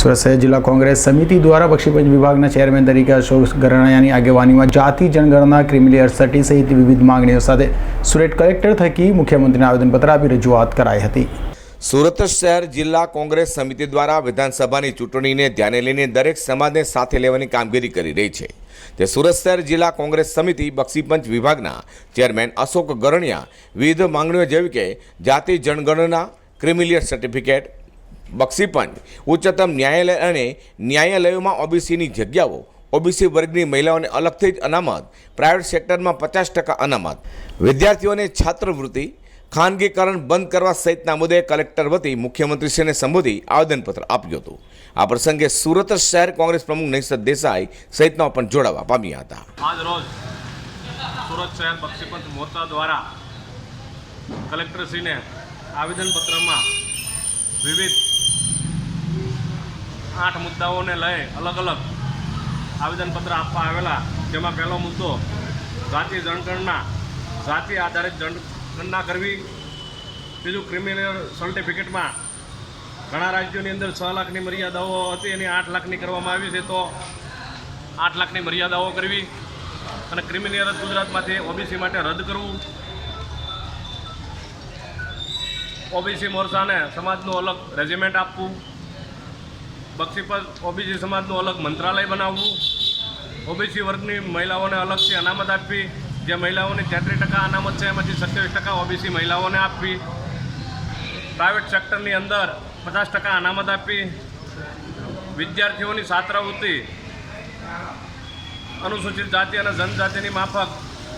સુરત શહેર જિલ્લા કોંગ્રેસ સમિતિ દ્વારા બક્ષીપંચ વિભાગના ચેરમેન તરીકે અશોક ગરણાયાની આગેવાનીમાં જાતિ જનગણના ક્રિમિનલ અરસટી સહિત વિવિધ માંગણીઓ સાથે સુરત કલેક્ટર થકી મુખ્યમંત્રીને આવેદનપત્ર આપી રજૂઆત કરાઈ હતી. સુરત શહેર જિલ્લા કોંગ્રેસ સમિતિ દ્વારા વિધાનસભાની ચૂંટણીને ધ્યાને લઈને દરેક સમાજને સાથે લેવાની કામગીરી કરી રહી છે. તે સુરત શહેર જિલ્લા કોંગ્રેસ સમિતિ બક્ષીપંચ વિભાગના ચેરમેન અશોક ગરણિયા વિવિધ માંગણીઓ જેવી કે જાતિ જનગણના ક્રિમિલિયર સર્ટિફિકેટ બક્ષીપંચ ઉચ્ચતમ ન્યાયાલય અને ન્યાયાલયોમાં ઓબીસીની જગ્યાઓ. ઓબીસી વર્ગની મહિલાઓને અલગથી જ અનામત, પ્રાઇવેટ સેક્ટરમાં પચાસ ટકા અનામત. વિદ્યાર્થીઓને છાત્રવૃત્તિ, ખાનગીકરણ બંધ કરવા સહિતના મુદ્દે કલેક્ટર વતી મુખ્યમંત્રીશ્રીને સંબોધી આવેદનપત્ર આપ્યું હતું. આ પ્રસંગે સુરત શહેર કોંગ્રેસ પ્રમુખ નૈસદ દેસાઈ સહિતના પણ જોડાવા પામ્યા હતા. આજ રોજ સુરત શહેર બક્ષીપંચ મોરચા દ્વારા કલેક્ટરશ્રીને આવેદનપત્રમાં વિવિધ આઠ મુદ્દાઓને લઈ અલગ અલગ આવેદનપત્ર આપવા આવેલા. જેમાં પહેલો મુદ્દો, જાતિ જનગણના, જાતિ આધારિત જનગણના કરવી. બીજું ક્રિમિનલ સર્ટિફિકેટમાં ઘણા રાજ્યોની અંદર છ લાખની મર્યાદાઓ હતી, એની આઠ લાખની કરવામાં આવી છે તો આઠ લાખની મર્યાદાઓ કરવી અને ક્રિમિનલ ગુજરાતમાંથી ઓબીસી માટે રદ કરવું. ઓબીસી મોરચાને સમાજનું અલગ રેજિમેન્ટ આપવું. બક્ષી પર ઓબીસી સમાજનું અલગ મંત્રાલય બનાવવું. ઓબીસી વર્ગની મહિલાઓને અલગથી અનામત આપવી. જે મહિલાઓની તેત્રીસ ટકા અનામત છે, એમાંથી સત્યાવીસ ટકા ઓબીસી મહિલાઓને આપવી. પ્રાઇવેટ સેક્ટરની અંદર પચાસ ટકા અનામત આપવી. વિદ્યાર્થીઓની છાત્રવૃત્તિ, અનુસૂચિત જાતિ અને જનજાતિની માફક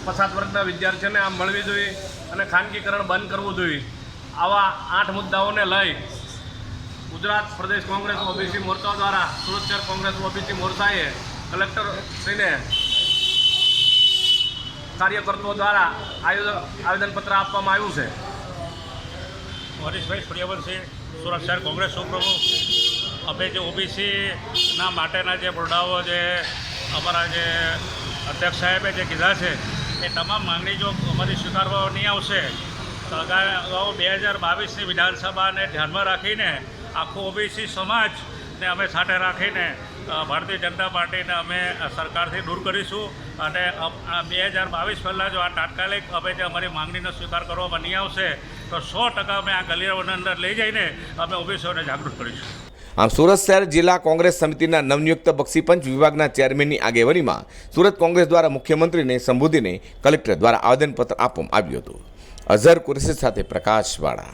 પછાત વર્ગના વિદ્યાર્થીઓને આમ મળવી જોઈએ અને ખાનગીકરણ બંધ કરવું જોઈએ. આવા આઠ મુદ્દાઓને લઈ ગુજરાત પ્રદેશ કોંગ્રેસ ઓબીસી મોરચા દ્વારા સુરત શહેર કોંગ્રેસ ઓબીસી મોરચાએ કલેક્ટરશ્રીને કાર્યકર્તાઓ દ્વારા આવેદનપત્ર આપવામાં આવ્યું છે. હરીશભાઈ સૂર્યવંશી, સુરત શહેર કોંગ્રેસ સુપ્રમુખ અમે જે ઓબીસીના માટેના જે મુદ્દાઓ જે અમારા જે અધ્યક્ષ સાહેબે જે કીધા છે, એ તમામ માંગણી જો અમારી સ્વીકારવા નહીં આવશે. તો અગાઉ બે હજાર બાવીસની વિધાનસભાને ધ્યાનમાં રાખીને આખું ઓબીસી સમાજને અમે સાથે રાખીને ભારતીય જનતા પાર્ટીને અમે સરકારથી દૂર કરીશું. અને બે હજાર બાવીસ પહેલાં જો આ તાત્કાલિક અમે જે અમારી માંગણીનો સ્વીકાર કરવામાં નહીં આવશે, તો સો ટકા અમે આ ગલીઓની અંદર લઈ જઈને અમે ઓબીસીઓને જાગૃત કરીશું. આમ સુરત શહેર જિલ્લા કોંગ્રેસ સમિતિના નવનિયુક્ત બક્ષીપંચ વિભાગના ચેરમેનની આગેવાનીમાં સુરત કોંગ્રેસ દ્વારા મુખ્યમંત્રીને સંબોધીને કલેક્ટર દ્વારા આવેદનપત્ર આપવામાં આવ્યું હતું. અઝહર કુરેશી સાથે પ્રકાશવાળા.